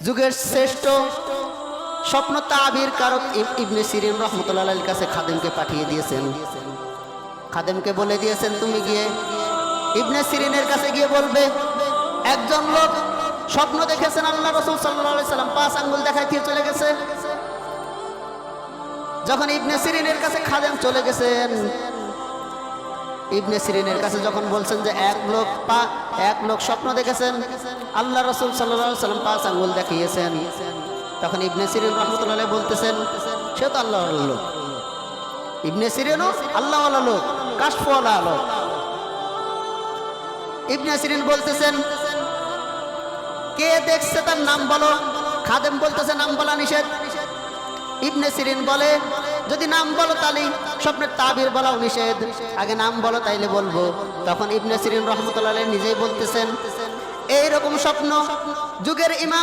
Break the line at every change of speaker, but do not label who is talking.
যুগের শ্রেষ্ঠ স্বপ্ন তাবির কারক ইবনে সিরিন রহমতুল্লাহ কাছে খাদেমকে পাঠিয়ে দিয়েছেন। খাদেমকে বলে দিয়েছেন, তুমি গিয়ে ইবনে সিরিনের কাছে গিয়ে বলবে, একজন লোক স্বপ্ন দেখেছেন আল্লাহ রসুল সাল্লাম, পাঁচ আঙ্গুল দেখায় দিয়ে চলে গেছে। যখন ইবনে সিরিনের কাছে খাদেম চলে গেছেন ইবনে সিরিনের কাছে যখন বলছেন যে এক লোক পা, এক লোক স্বপ্ন দেখেছেন, আল্লাহ রসুল সাল্লাম পাঁচ আঙ্গুল দেখিয়েছেন। তখন ইবনে সিরিন রহমতুল্লাহ বলতেছেন, সে তো আল্লাহর লোক। ইবনে সিরিনও আল্লাহওয়ালা লোক, কাশফওয়ালা লোক। ইবনে সিরিন বলতেছেন, কে দেখছে তার নাম বলো? খাদেম বলতেছে, নাম বলা নিষেধ। ইবনে সিরিন বলে, যদি নাম বলো তাহলে স্বপ্নের তাবির বলাও নিষেধ। আগে নাম বলো, তাইলে বলব। তখন ইবনে সিরিন রহমতুল্লাহ নিজেই বলতেছেন, এইরকম স্বপ্ন যুগের ইমাম